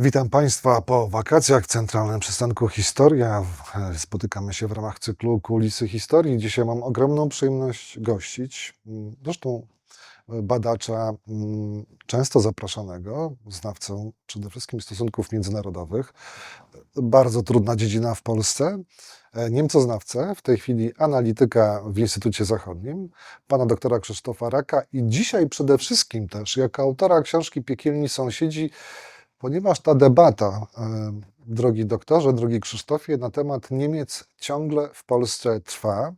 Witam Państwa po wakacjach w Centralnym Przystanku Historia. E, Spotykamy się w ramach cyklu Kulisy Historii. Dzisiaj mam ogromną przyjemność gościć, mm, zresztą e, badacza mm, często zapraszanego, znawcę przede wszystkim stosunków międzynarodowych. Bardzo trudna dziedzina w Polsce. E, Niemcoznawcę, w tej chwili analityka w Instytucie Zachodnim, pana doktora Krzysztofa Raka i dzisiaj przede wszystkim też jako autora książki Piekielni Sąsiedzi Ponieważ ta debata, e, drogi doktorze, drogi Krzysztofie, na temat Niemiec ciągle w Polsce trwa.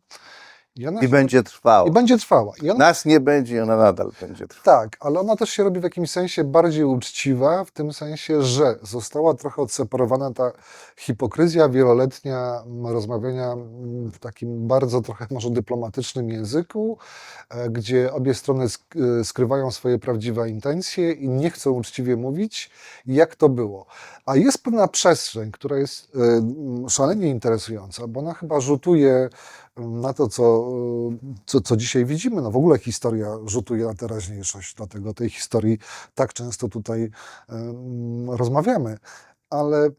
I, ona I się- będzie trwała. I będzie trwała. I ona, Nas nie będzie i ona nadal będzie trwała. tak, ale ona też się robi w jakimś sensie bardziej uczciwa, w tym sensie, że została trochę odseparowana ta hipokryzja wieloletnia m, rozmawiania m, w takim bardzo trochę może dyplomatycznym języku, e, gdzie obie strony e, skrywają swoje prawdziwe intencje i nie chcą uczciwie mówić, jak to było. A jest pewna przestrzeń, która jest e, szalenie interesująca, bo ona chyba rzutuje na to, co, co, co dzisiaj widzimy. No w ogóle historia rzutuje na teraźniejszość, dlatego tej historii tak często tutaj rozmawiamy. Ale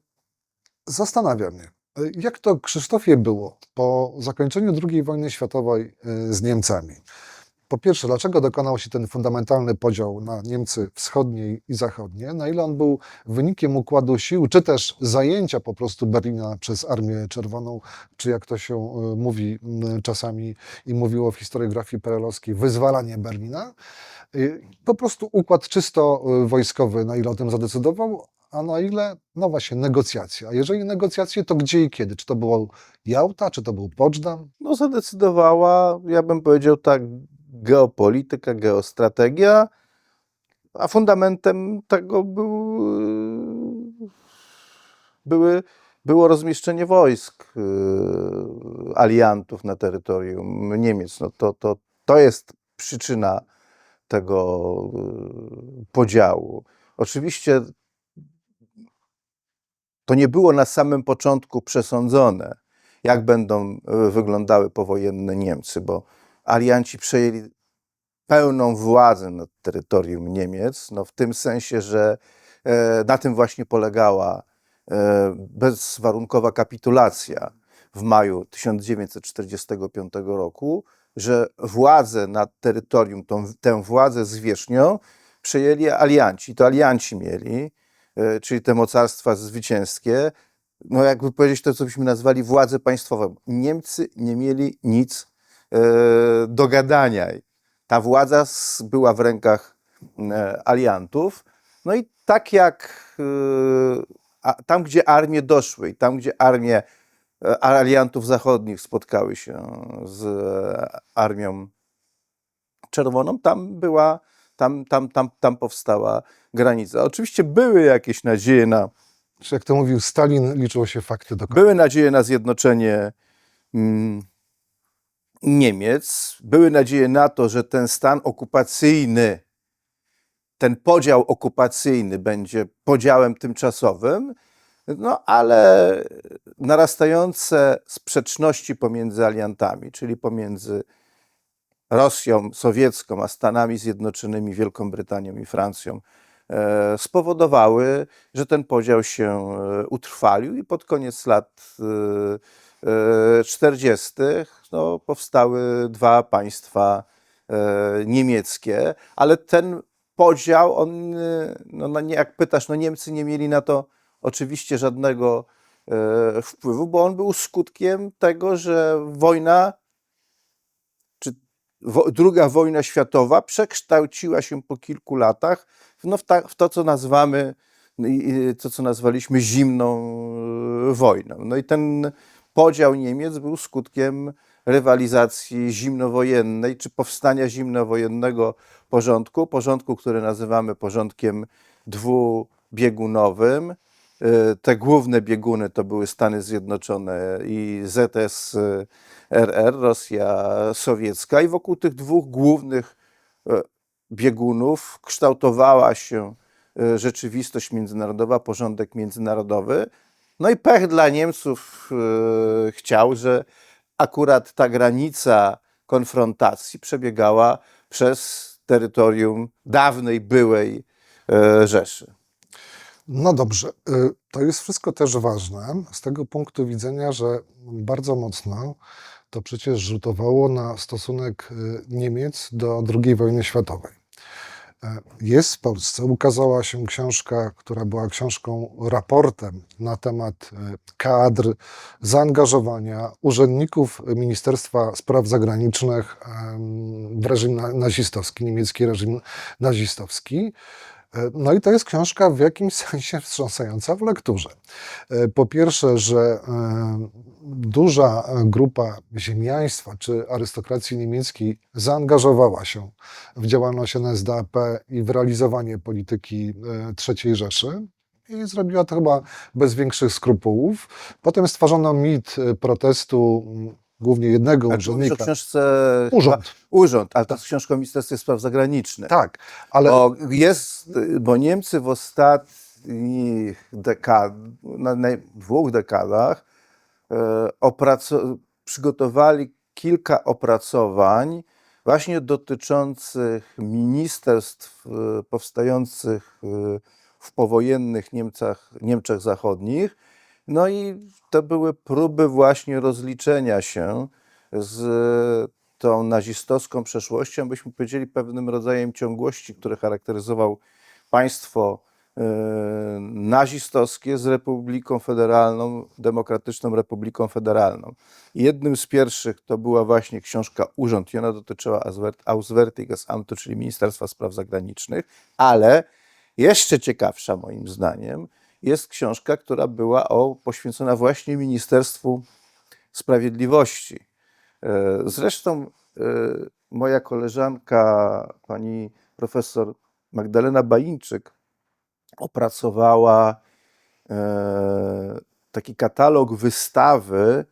zastanawia mnie, jak to Krzysztofie było po zakończeniu II wojny światowej y, z Niemcami. Po pierwsze, dlaczego dokonał się ten fundamentalny podział na Niemcy wschodnie i zachodnie? Na ile on był wynikiem układu sił, czy też zajęcia po prostu Berlina przez Armię Czerwoną, czy jak to się y, mówi czasami i mówiło w historiografii perelowskiej, wyzwalanie Berlina? Po prostu układ czysto y, wojskowy, na ile o tym zadecydował, a na ile, no właśnie, negocjacje. A jeżeli negocjacje, to gdzie i kiedy? Czy to było Jałta, czy to był Poczdam? No zadecydowała, ja bym powiedział tak, geopolityka, geostrategia, a fundamentem tego był, były, było rozmieszczenie wojsk yy, aliantów na terytorium Niemiec. No to, to, to jest przyczyna tego yy, podziału. Oczywiście to nie było na samym początku przesądzone, jak będą e, wyglądały powojenne Niemcy, bo alianci przejęli pełną władzę nad terytorium Niemiec, no w tym sensie, że e, na tym właśnie polegała e, bezwarunkowa kapitulacja w maju 1945 roku, że władzę nad terytorium, tą, tę władzę zwierzchnią przejęli alianci. To alianci mieli, e, czyli te mocarstwa zwycięskie, no jakby powiedzieć to, co byśmy nazwali władzę państwową. Niemcy nie mieli nic do gadania. Ta władza była w rękach e, aliantów. No i tak jak e, tam, gdzie armie doszły i tam, gdzie armie e, aliantów zachodnich spotkały się z e, armią czerwoną, tam była, tam, tam, tam, tam powstała granica. Oczywiście były jakieś nadzieje na, Czy jak to mówił Stalin, liczyło się fakty do końca. były nadzieje na zjednoczenie mm, Niemiec, były nadzieje na to, że ten stan okupacyjny, ten podział okupacyjny będzie podziałem tymczasowym, no ale narastające sprzeczności pomiędzy aliantami, czyli pomiędzy Rosją sowiecką, a Stanami Zjednoczonymi, Wielką Brytanią i Francją, e, spowodowały, że ten podział się e, utrwalił i pod koniec lat e, 40. No, powstały dwa państwa e, niemieckie, ale ten podział, on, e, no, no, jak pytasz, no Niemcy nie mieli na to oczywiście żadnego e, wpływu, bo on był skutkiem tego, że wojna czy druga wojna światowa przekształciła się po kilku latach no, w, ta, w to, co nazywamy, i- to, co nazwaliśmy zimną e, wojną. No i ten podział Niemiec był skutkiem rywalizacji zimnowojennej, czy powstania zimnowojennego porządku, porządku, który nazywamy porządkiem dwubiegunowym. E, Te główne bieguny to były Stany Zjednoczone i ZSRR, Rosja sowiecka, i wokół tych dwóch głównych e, biegunów kształtowała się e, rzeczywistość międzynarodowa, porządek międzynarodowy. No i pech dla Niemców e, chciał, że akurat ta granica konfrontacji przebiegała przez terytorium dawnej, byłej e, Rzeszy. No dobrze, y, to jest wszystko też ważne z tego punktu widzenia, że bardzo mocno to przecież rzutowało na stosunek Niemiec do II wojny światowej. E, Jest w Polsce, ukazała się książka, która była książką, raportem na temat y, kadr, zaangażowania urzędników Ministerstwa Spraw Zagranicznych w reżim na- nazistowski, niemiecki reżim nazistowski. E, No i to jest książka w jakimś sensie wstrząsająca w lekturze. E, Po pierwsze, że e, duża grupa ziemiaństwa czy arystokracji niemieckiej zaangażowała się w działalność NSDAP i w realizowanie polityki III Rzeszy. I zrobiła to chyba bez większych skrupułów. Potem stworzono mit protestu głównie jednego mówisz o urzędnika. książce... Urząd. Urząd, ale to jest książka o Ministerstwie Spraw Zagranicznych. Tak, ale Bo jest, bo Niemcy w ostatnich dekad, na dwóch dekadach e, przygotowali kilka opracowań właśnie dotyczących ministerstw e, powstających e, w powojennych Niemcach, Niemczech Zachodnich. No i to były próby właśnie rozliczenia się z tą nazistowską przeszłością, byśmy powiedzieli pewnym rodzajem ciągłości, który charakteryzował państwo e, nazistowskie z Republiką Federalną, Demokratyczną Republiką Federalną. Jednym z pierwszych to była właśnie książka Urząd i ona dotyczyła Auswärt- Auswärtiges Amtu, czyli Ministerstwa Spraw Zagranicznych, ale jeszcze ciekawsza moim zdaniem jest książka, która była o, poświęcona właśnie Ministerstwu Sprawiedliwości. E, Zresztą e, moja koleżanka, pani profesor Magdalena Bańczyk, opracowała e, taki katalog wystawy,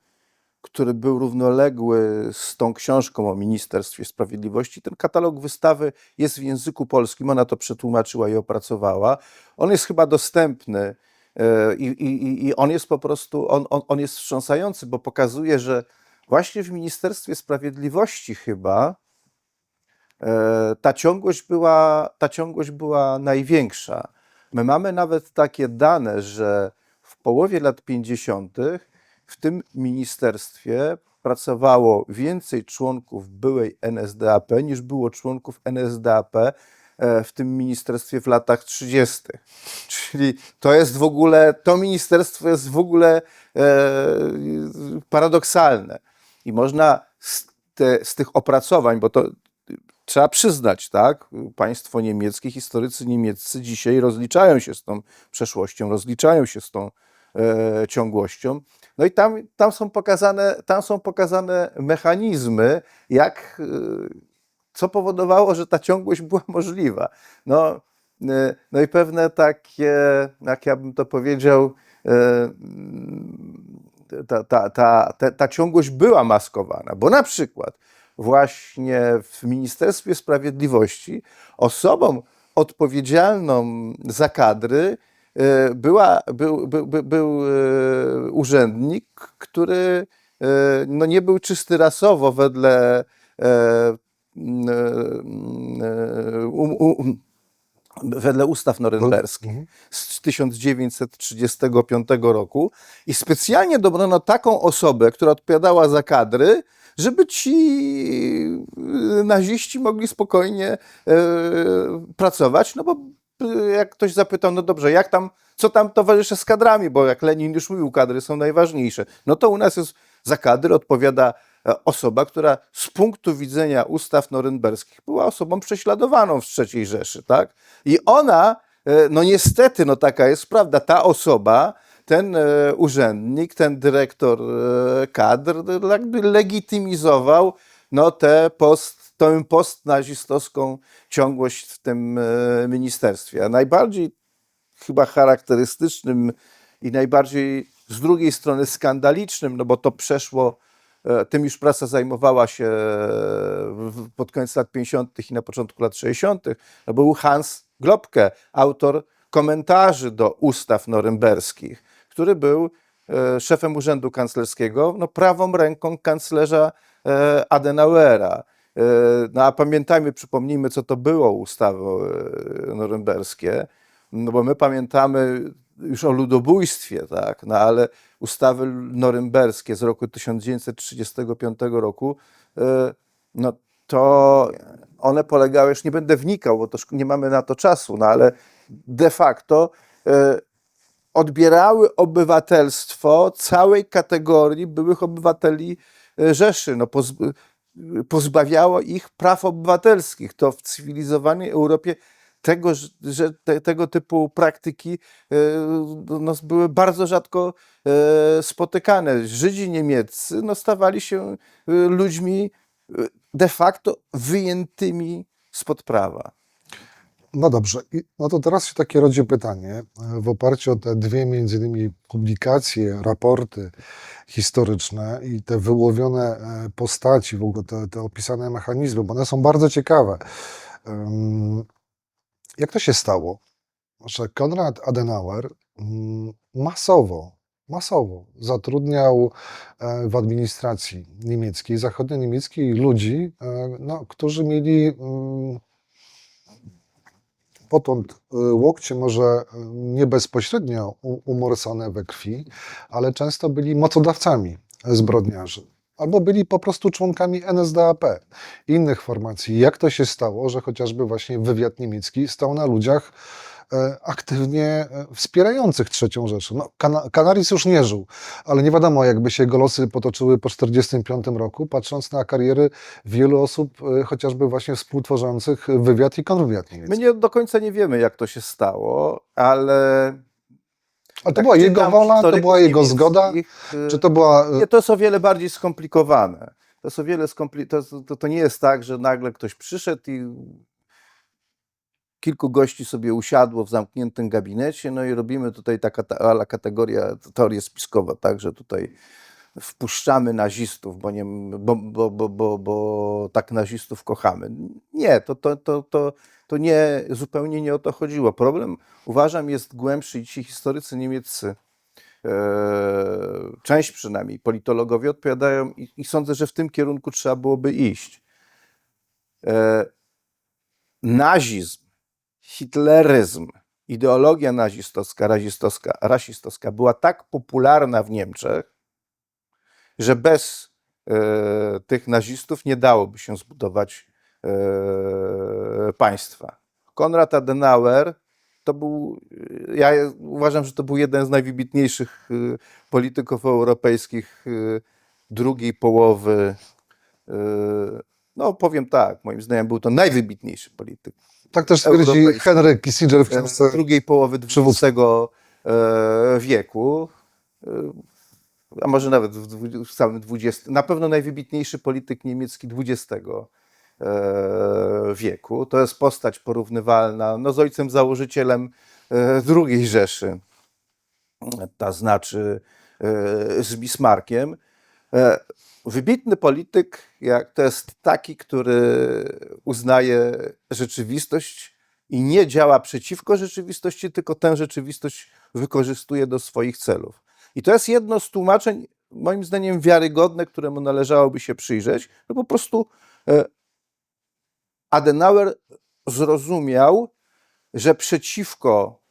który był równoległy z tą książką o Ministerstwie Sprawiedliwości. Ten katalog wystawy jest w języku polskim, ona to przetłumaczyła i opracowała. On jest chyba dostępny e, i, i, i on jest po prostu, on, on, on jest wstrząsający, bo pokazuje, że właśnie w Ministerstwie Sprawiedliwości chyba e, ta ciągłość była, ta ciągłość była największa. My mamy nawet takie dane, że w połowie lat 50. w tym ministerstwie pracowało więcej członków byłej NSDAP niż było członków NSDAP e, w tym ministerstwie w latach 30. Czyli to jest w ogóle, to ministerstwo jest w ogóle e, paradoksalne. I można z, te, z tych opracowań, bo to trzeba przyznać, tak? Państwo niemieckie, historycy niemieccy dzisiaj rozliczają się z tą przeszłością, rozliczają się z tą e, ciągłością. No i tam, tam, są pokazane, tam są pokazane mechanizmy, jak, e, co powodowało, że ta ciągłość była możliwa. No, e, no i pewne takie, jak ja bym to powiedział, e, ta, ta, ta, ta, ta ciągłość była maskowana, bo na przykład właśnie w Ministerstwie Sprawiedliwości osobą odpowiedzialną za kadry była, był, był, był, był e, urzędnik, który e, no nie był czysty rasowo wedle e, e, um, um, wedle ustaw norymberskich z 1935 roku i specjalnie dobrano taką osobę, która odpowiadała za kadry, żeby ci naziści mogli spokojnie e, pracować, no bo jak ktoś zapytał, no dobrze, jak tam, co tam towarzysze z kadrami, bo jak Lenin już mówił, kadry są najważniejsze, no to u nas jest za kadry odpowiada e, osoba, która z punktu widzenia ustaw norymberskich była osobą prześladowaną w III Rzeszy, tak? I ona, e, no niestety, no taka jest prawda, ta osoba, ten e, urzędnik, ten dyrektor kadr legitymizował no, tę post, tę postnazistowską ciągłość w tym e, ministerstwie. A najbardziej chyba charakterystycznym i najbardziej z drugiej strony skandalicznym, no bo to przeszło, e, tym już prasa zajmowała się w- pod koniec lat 50. i na początku lat 60., no był Hans Globke, autor komentarzy do ustaw norymberskich, który był e, szefem Urzędu Kanclerskiego, no prawą ręką kanclerza e, Adenauera. E, No a pamiętajmy, przypomnijmy, co to było ustawy e, norymberskie. No bo my pamiętamy już o ludobójstwie, tak, no ale ustawy norymberskie z roku 1935 roku, e, no to one polegały, już nie będę wnikał, bo to nie mamy na to czasu, no ale de facto odbierały obywatelstwo całej kategorii byłych obywateli Rzeszy. No, pozbawiało ich praw obywatelskich. To w cywilizowanej Europie tego, że- te, tego typu praktyki e, no, były bardzo rzadko e, spotykane. Żydzi niemieccy no, stawali się e, ludźmi de facto wyjętymi spod prawa. No dobrze, no to teraz się takie rodzi pytanie, w oparciu o te dwie między innymi publikacje, raporty historyczne i te wyłowione e, postaci, w ogóle te, te opisane mechanizmy, bo one są bardzo ciekawe. Jak to się stało, że Konrad Adenauer mm, masowo, masowo zatrudniał e, w administracji niemieckiej, zachodnio-niemieckiej ludzi, e, no, którzy mieli mm, potąd y, łokcie może y, nie bezpośrednio umorsane we krwi, ale często byli mocodawcami zbrodniarzy. Albo byli po prostu członkami NSDAP innych formacji. Jak to się stało, że chociażby właśnie wywiad niemiecki stał na ludziach e, aktywnie e, wspierających trzecią Rzeszę. No, Kana- Canaris już nie żył, ale nie wiadomo, jakby się jego losy potoczyły po 1945 roku, patrząc na kariery wielu osób, e, chociażby właśnie współtworzących wywiad i kontrwywiad niemiecki. My nie do końca nie wiemy, jak to się stało, ale. Ale to jak była jego wola, to była jego zgoda? y, Czy to była... e, Nie, to jest o wiele bardziej skomplikowane. To, jest o wiele skompli- to, to, to nie jest tak, że nagle ktoś przyszedł i kilku gości sobie usiadło w zamkniętym gabinecie, no i robimy tutaj taka ta, ala kategoria, teoria spiskowa, tak, że tutaj wpuszczamy nazistów, bo, nie, bo, bo, bo, bo, bo tak nazistów kochamy. Nie, to, to, to, to, to nie, zupełnie nie o to chodziło. Problem, uważam, jest głębszy i ci historycy niemieccy, e, część przynajmniej, politologowie odpowiadają i, i sądzę, że w tym kierunku trzeba byłoby iść. E, nazizm, hitleryzm, ideologia nazistowska, rasistowska, rasistowska była tak popularna w Niemczech, że bez e, tych nazistów nie dałoby się zbudować e, państwa. Konrad Adenauer to był, ja uważam, że to był jeden z najwybitniejszych e, polityków europejskich e, drugiej połowy. e, No, powiem tak, moim zdaniem był to najwybitniejszy polityk Tak też twierdzi. Henry Kissinger w książce. drugiej połowy XX e, wieku, e, a może nawet w, w samym XX, na pewno najwybitniejszy polityk niemiecki XX e, wieku. To jest postać porównywalna no, z ojcem założycielem e, II Rzeszy, to znaczy e, z Bismarckiem. Wybitny polityk jak to jest taki, który uznaje rzeczywistość i nie działa przeciwko rzeczywistości, tylko tę rzeczywistość wykorzystuje do swoich celów. I to jest jedno z tłumaczeń, moim zdaniem, wiarygodne, któremu należałoby się przyjrzeć. No po prostu e, Adenauer zrozumiał, że przeciwko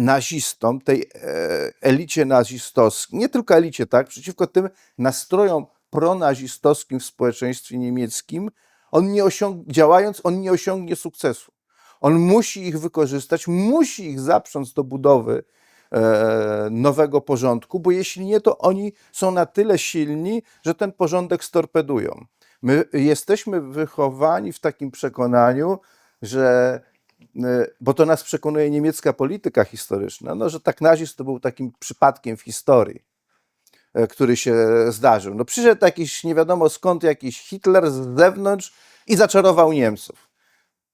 nazistom, tej e, elicie nazistowskiej, nie tylko elicie, tak, przeciwko tym nastrojom pronazistowskim w społeczeństwie niemieckim, on nie osiąg- działając, on nie osiągnie sukcesu. On musi ich wykorzystać, musi ich zaprząc do budowy e, nowego porządku, bo jeśli nie, to oni są na tyle silni, że ten porządek storpedują. My jesteśmy wychowani w takim przekonaniu, że bo to nas przekonuje niemiecka polityka historyczna, no, że tak nazizm to był takim przypadkiem w historii, e, który się zdarzył. No, przyszedł jakiś, nie wiadomo skąd, jakiś Hitler z zewnątrz i zaczarował Niemców.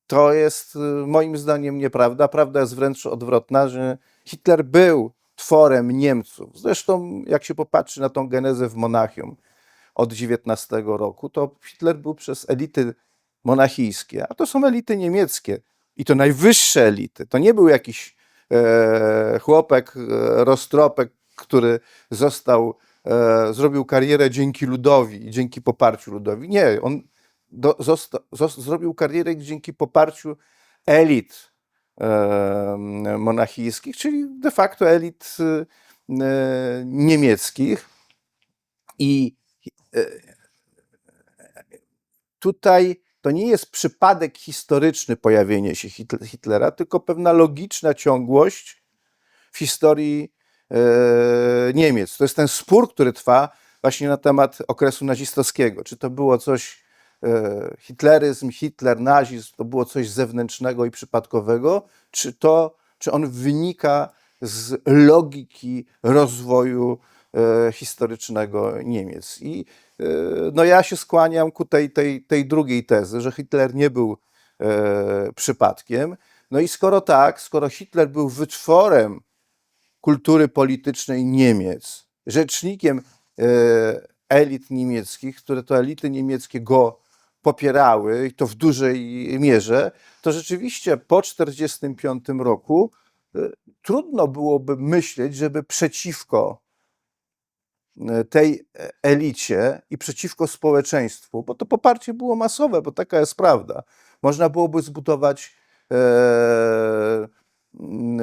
To jest y, moim zdaniem nieprawda. Prawda jest wręcz odwrotna, że Hitler był tworem Niemców. Zresztą, jak się popatrzy na tą genezę w Monachium od XIX roku, to Hitler był przez elity monachijskie, a to są elity niemieckie. I to najwyższe elity. To nie był jakiś e, chłopek, e, roztropek, który został, e, zrobił karierę dzięki ludowi i dzięki poparciu ludowi. Nie, on do, zosta, zos, zrobił karierę dzięki poparciu elit e, monachijskich, czyli de facto elit e, niemieckich. I e, tutaj to nie jest przypadek historyczny pojawienie się Hitl- Hitlera, tylko pewna logiczna ciągłość w historii e, Niemiec. To jest ten spór, który trwa właśnie na temat okresu nazistowskiego. Czy to było coś, e, hitleryzm, Hitler, nazizm, to było coś zewnętrznego i przypadkowego, czy to, czy on wynika z logiki rozwoju e, historycznego Niemiec. I no ja się skłaniam ku tej, tej, tej drugiej tezy, że Hitler nie był e, przypadkiem. No i skoro tak, skoro Hitler był wytworem kultury politycznej Niemiec, rzecznikiem e, elit niemieckich, które to elity niemieckie go popierały i to w dużej mierze, to rzeczywiście po 1945 roku e, trudno byłoby myśleć, żeby przeciwko e, tej e, elicie i przeciwko społeczeństwu, bo to poparcie było masowe, bo taka jest prawda. Można byłoby zbudować e, m,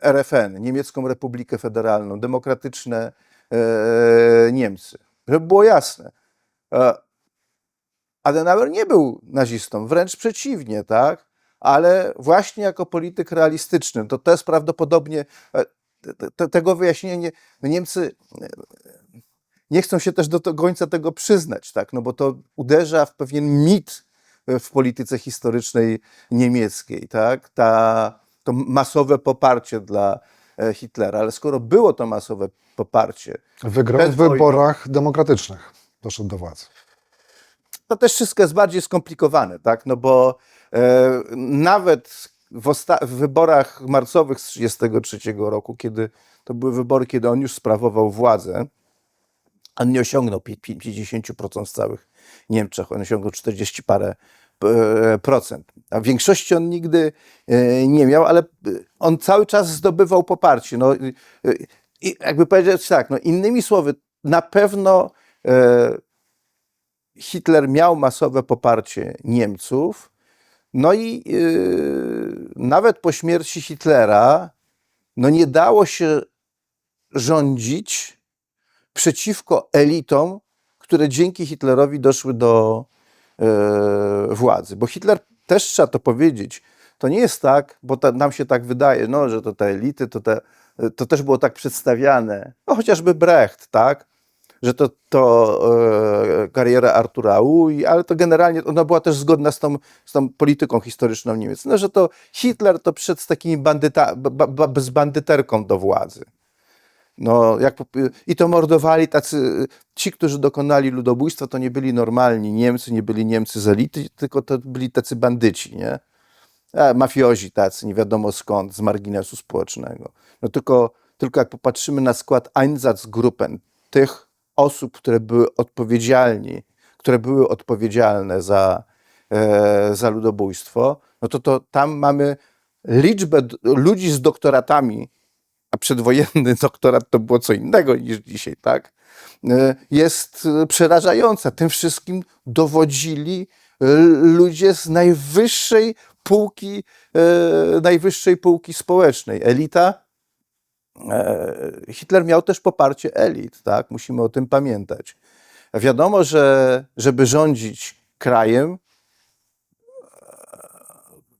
e, RFN, Niemiecką Republikę Federalną, demokratyczne e, Niemcy. Żeby było jasne. E, Adenauer nie był nazistą, wręcz przeciwnie, tak? Ale właśnie jako polityk realistyczny, to też prawdopodobnie e, te- te- tego wyjaśnienia nie, no Niemcy nie chcą się też do końca tego przyznać, tak? No bo to uderza w pewien mit e, w polityce historycznej niemieckiej, tak? Ta, to masowe poparcie dla e, Hitlera, ale skoro było to masowe poparcie, Wygrał w wyborach demokratycznych. Doszedł do władzy. to też wszystko jest bardziej skomplikowane, tak? No bo e, nawet w, w wyborach marcowych z 1933 roku, kiedy to były wybory, kiedy on już sprawował władzę, on nie osiągnął pi- pi- 50% w całych Niemczech, on osiągnął 40 parę e, procent. A w większości on nigdy e, nie miał, ale e, on cały czas zdobywał poparcie. No, i- jakby powiedzieć tak, no innymi słowy, na pewno Hitler miał masowe poparcie Niemców. No i nawet po śmierci Hitlera no nie dało się rządzić przeciwko elitom, które dzięki Hitlerowi doszły do e, władzy. Bo Hitler, też trzeba to powiedzieć, to nie jest tak, bo ta, nam się tak wydaje, no, że to te elity, to, te, to też było tak przedstawiane. No chociażby Brecht, tak? że to, to e, kariera Artura Ui, ale to generalnie ona była też zgodna z tą, z tą polityką historyczną Niemiec. No, że to Hitler to przyszedł z takimi bandyta, ba, ba, z bandyterką do władzy. No, jak, I to mordowali tacy, ci, którzy dokonali ludobójstwa, to nie byli normalni Niemcy, nie byli Niemcy z elity, tylko to byli tacy bandyci, nie? A, mafiozi tacy, nie wiadomo skąd, z marginesu społecznego. No tylko, tylko jak popatrzymy na skład Einsatzgruppen, tych osób, które były odpowiedzialni, które były odpowiedzialne za, e, za ludobójstwo, no to, to tam mamy liczbę ludzi z doktoratami, a przedwojenny doktorat to było co innego niż dzisiaj, tak? E, Jest e, przerażająca. Tym wszystkim dowodzili e, ludzie z najwyższej półki, najwyższej półki społecznej. Elita Hitler miał też poparcie elit, tak? Musimy o tym pamiętać. Wiadomo, że żeby rządzić krajem,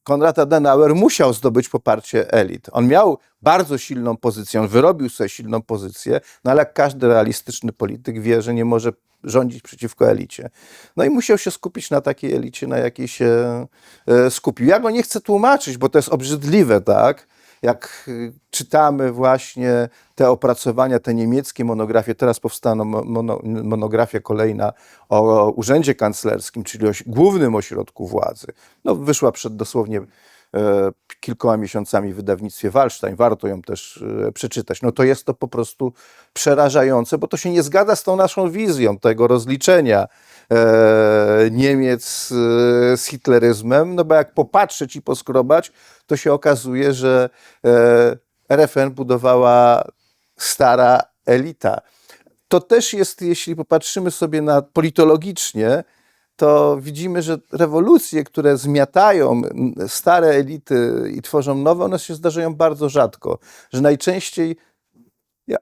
Konrad Adenauer musiał zdobyć poparcie elit. On miał bardzo silną pozycję, on wyrobił sobie silną pozycję, no ale jak każdy realistyczny polityk wie, że nie może rządzić przeciwko elicie. No i musiał się skupić na takiej elicie, na jakiej się e, skupił. Ja go nie chcę tłumaczyć, bo to jest obrzydliwe, tak? Jak y, czytamy właśnie te opracowania, te niemieckie monografie, teraz powstaną mo- mono, monografia kolejna o urzędzie kanclerskim, czyli o głównym ośrodku władzy. No, wyszła przed dosłownie kilkoma miesiącami w wydawnictwie Wallstein. Warto ją też e, przeczytać. No to jest to po prostu przerażające, bo to się nie zgadza z tą naszą wizją tego rozliczenia e, Niemiec e, z hitleryzmem, no bo jak popatrzeć i poskrobać, to się okazuje, że e, RFN budowała stara elita. To też jest, jeśli popatrzymy sobie na politologicznie, to widzimy, że rewolucje, które zmiatają stare elity i tworzą nowe, one się zdarzają bardzo rzadko. Że najczęściej ja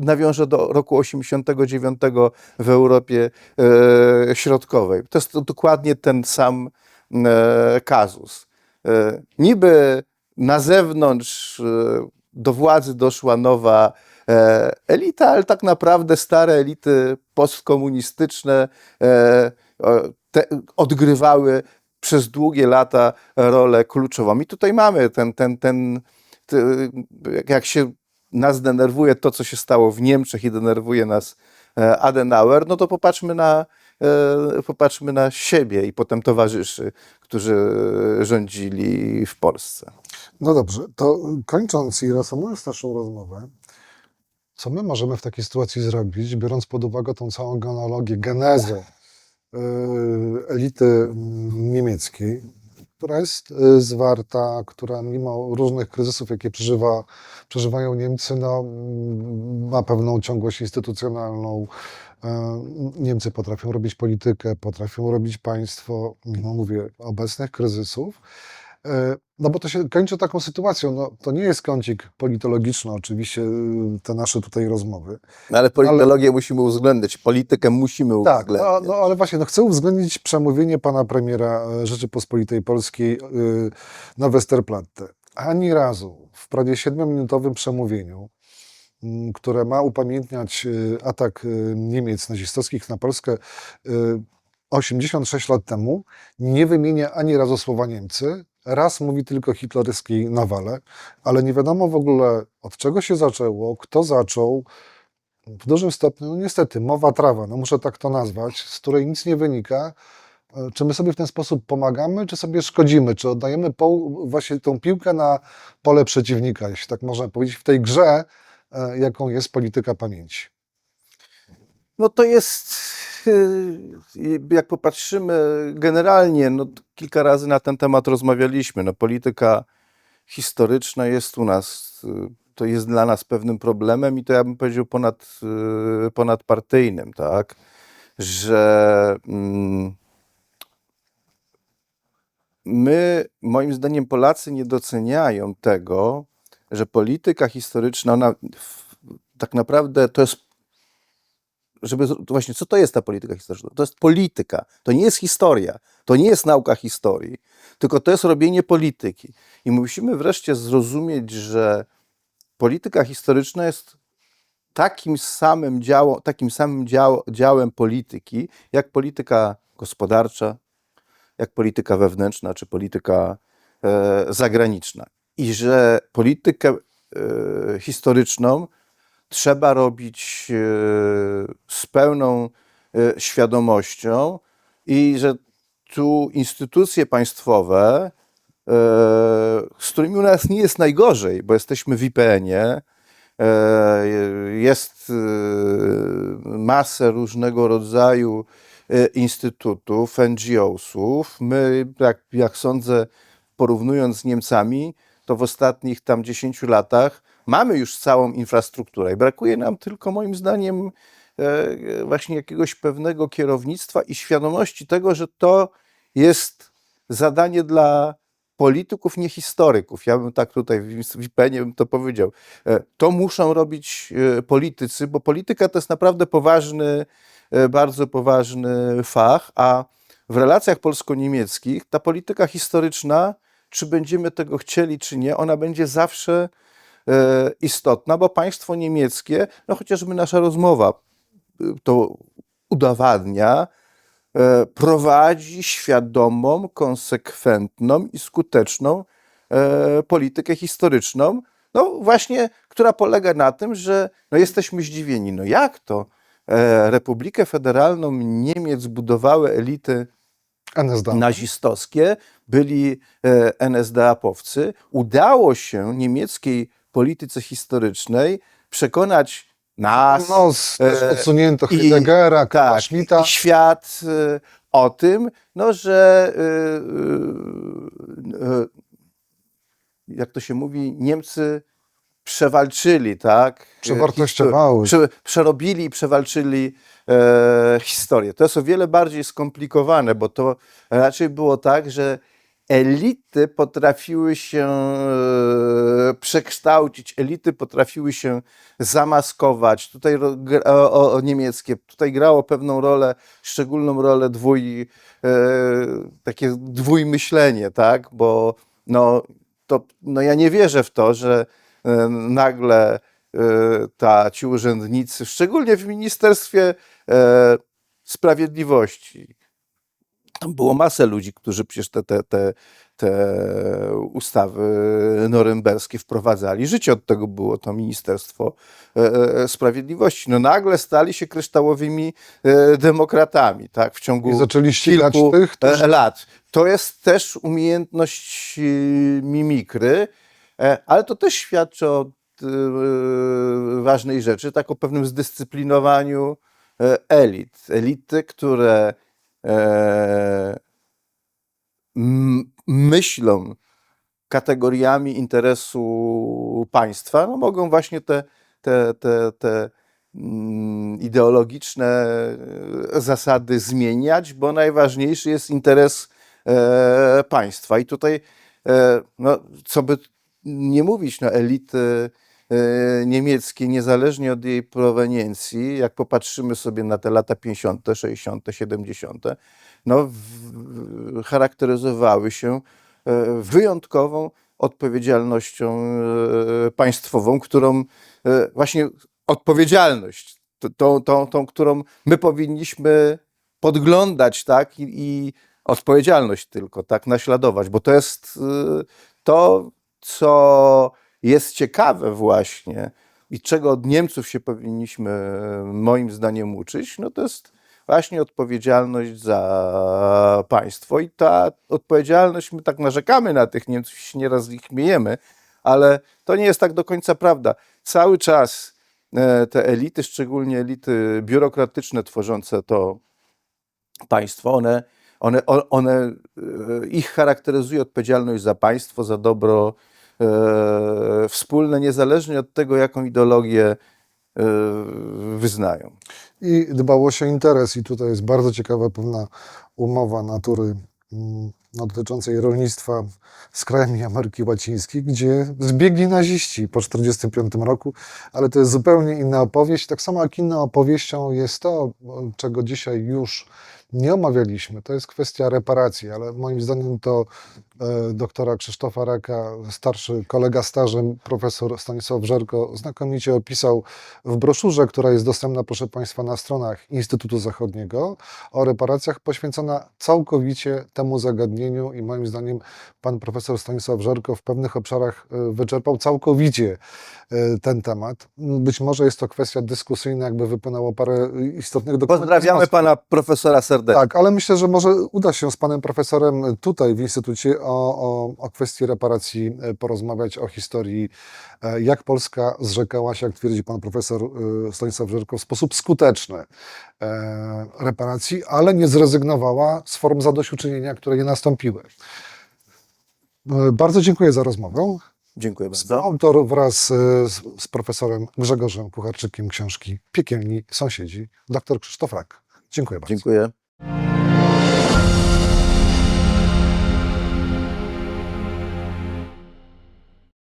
nawiążę do roku 89 w Europie e, Środkowej. To jest dokładnie ten sam e, kazus. E, niby na zewnątrz do władzy doszła nowa elita, ale tak naprawdę stare elity postkomunistyczne e, te, odgrywały przez długie lata rolę kluczową. I tutaj mamy ten, ten, ten jak- się nas denerwuje to, co się stało w Niemczech i denerwuje nas e, Adenauer, no to popatrzmy na, e, popatrzmy na siebie i potem towarzyszy, którzy rządzili w Polsce. No dobrze, to kończąc i reasumując naszą rozmowę, co my możemy w takiej sytuacji zrobić, biorąc pod uwagę tą całą genealogię, genezę yy, elity mm, niemieckiej, która jest yy, zwarta, która mimo różnych kryzysów, jakie przeżywa, przeżywają Niemcy, no, mm, ma pewną ciągłość instytucjonalną. Yy, Niemcy potrafią robić politykę, potrafią robić państwo, mimo mówię, obecnych kryzysów. E, No bo to się kończy taką sytuacją. No, to nie jest kącik politologiczny, oczywiście, y, te nasze tutaj rozmowy. No ale politologię musimy uwzględnić, politykę musimy Tak, no, uwzględnić. no ale właśnie, no chcę uwzględnić przemówienie pana premiera e, Rzeczypospolitej Polskiej y, na Westerplatte. Ani razu w prawie siedmiominutowym przemówieniu, m, które ma upamiętniać y, atak y, Niemiec nazistowskich na Polskę y, 86 lat temu, nie wymienia ani razu słowa Niemcy. Raz mówi tylko hitlerowskiej nawale, ale nie wiadomo w ogóle od czego się zaczęło, kto zaczął. W dużym stopniu, no niestety, mowa trawa, no muszę tak to nazwać, z której nic nie wynika. Czy my sobie w ten sposób pomagamy, czy sobie szkodzimy? Czy oddajemy właśnie tą piłkę na pole przeciwnika, jeśli tak można powiedzieć, w tej grze, e, jaką jest polityka pamięci? No to jest, y, jak popatrzymy generalnie, no kilka razy na ten temat rozmawialiśmy. No polityka historyczna jest u nas, y, to jest dla nas pewnym problemem i to ja bym powiedział ponad, y, ponadpartyjnym, tak? Że mm, my, moim zdaniem, Polacy nie doceniają tego, że polityka historyczna, ona tak naprawdę to jest żeby właśnie, co to jest ta polityka historyczna? To jest polityka, to nie jest historia, to nie jest nauka historii, tylko to jest robienie polityki. I musimy wreszcie zrozumieć, że polityka historyczna jest takim samym, działo, takim samym dział, działem polityki, jak polityka gospodarcza, jak polityka wewnętrzna, czy polityka e, zagraniczna. I że politykę e, historyczną trzeba robić e, z pełną e, świadomością i że tu instytucje państwowe, e, z którymi u nas nie jest najgorzej, bo jesteśmy w IPN-ie, jest masę różnego rodzaju instytutów, NGO-sów. My, jak, jak sądzę, porównując z Niemcami, to w ostatnich tam 10 latach mamy już całą infrastrukturę i brakuje nam tylko moim zdaniem e, właśnie jakiegoś pewnego kierownictwa i świadomości tego, że to jest zadanie dla polityków, nie historyków. Ja bym tak tutaj w IPN-ie bym to powiedział. E, To muszą robić e, politycy, bo polityka to jest naprawdę poważny, bardzo poważny fach, a w relacjach polsko-niemieckich ta polityka historyczna, czy będziemy tego chcieli, czy nie, ona będzie zawsze istotna, bo państwo niemieckie, no chociażby nasza rozmowa y, to udowadnia, e, prowadzi świadomą, konsekwentną i skuteczną e, politykę historyczną, no właśnie, która polega na tym, że no jesteśmy zdziwieni. No jak to? E, Republikę Federalną Niemiec budowały elity NSDAP. nazistowskie, byli e, NSDAP-owcy. Udało się niemieckiej polityce historycznej przekonać nas, No, e, odsunięto i- Heideggera, tak, Schmidta. świat e, o tym, no, że e, e, e, jak to się mówi, Niemcy przewalczyli, tak? Przewartościowały. Prze, przerobili i przewalczyli e, historię. To jest o wiele bardziej skomplikowane, bo to raczej było tak, że elity potrafiły się e, przekształcić, elity potrafiły się zamaskować. Tutaj o, o niemieckie, tutaj grało pewną rolę, szczególną rolę dwój, e, takie dwójmyślenie, tak? Bo no, to, no ja nie wierzę w to, że e, nagle e, ta, ci urzędnicy, szczególnie w Ministerstwie e, Sprawiedliwości, było masę ludzi, którzy przecież te, te, te, te ustawy norymberskie wprowadzali. Życie od tego było to Ministerstwo e, e, Sprawiedliwości. No nagle stali się kryształowymi e, demokratami, tak, w ciągu I zaczęli kilku tych, którzy- e, lat. To jest też umiejętność e, mimikry, e, ale to też świadczy o e, ważnej rzeczy, tak o pewnym zdyscyplinowaniu e, elit. Elity, które e, m- myślą kategoriami interesu państwa, no mogą właśnie te, te, te, te mm, ideologiczne e, zasady zmieniać, bo najważniejszy jest interes e, państwa. I tutaj, e, no, co by nie mówić, no, elity e, niemieckie, niezależnie od jej proweniencji, jak popatrzymy sobie na te lata 50., 60., 70., no, charakteryzowały się e, wyjątkową odpowiedzialnością e, państwową, którą właśnie odpowiedzialność, tą, tą, tą którą my powinniśmy podglądać, tak, i, i odpowiedzialność tylko, tak, naśladować, bo to jest to, co jest ciekawe właśnie i czego od Niemców się powinniśmy moim zdaniem uczyć, no to jest właśnie odpowiedzialność za państwo i ta odpowiedzialność, my tak narzekamy na tych Niemców, się nieraz z nich śmiejemy, ale to nie jest tak do końca prawda. Cały czas e, te elity, szczególnie elity biurokratyczne tworzące to państwo, one, one, one, e, ich charakteryzuje odpowiedzialność za państwo, za dobro wspólne, niezależnie od tego, jaką ideologię e, wyznają. I dbałość o interes. I tutaj jest bardzo ciekawa pewna umowa natury mm, no, dotyczącej rolnictwa z krajami Ameryki Łacińskiej, gdzie zbiegli naziści po 1945 roku, ale to jest zupełnie inna opowieść. Tak samo jak inną opowieścią jest to, czego dzisiaj już nie omawialiśmy, to jest kwestia reparacji, ale moim zdaniem to e, doktora Krzysztofa Raka, starszy kolega stażem, profesor Stanisław Żerko, znakomicie opisał w broszurze, która jest dostępna, proszę Państwa, na stronach Instytutu Zachodniego, o reparacjach, poświęcona całkowicie temu zagadnieniu i moim zdaniem pan profesor Stanisław Żerko w pewnych obszarach e, wyczerpał całkowicie e, ten temat. Być może jest to kwestia dyskusyjna, jakby wypłynęło parę istotnych dokumentów. Pozdrawiamy pana profesora serdecznie. Tak, ale myślę, że może uda się z panem profesorem tutaj w Instytucie o, o, o kwestii reparacji e, porozmawiać, o historii, e, jak Polska zrzekała się, jak twierdzi pan profesor e, Stanisław Żerko, w sposób skuteczny reparacji, ale nie zrezygnowała z form zadośćuczynienia, które nie nastąpiły. Bardzo dziękuję za rozmowę. Dziękuję bardzo. Autor wraz z, z profesorem Grzegorzem Kucharczykiem książki Piekielni Sąsiedzi, dr Krzysztof Rak. Dziękuję bardzo. Dziękuję.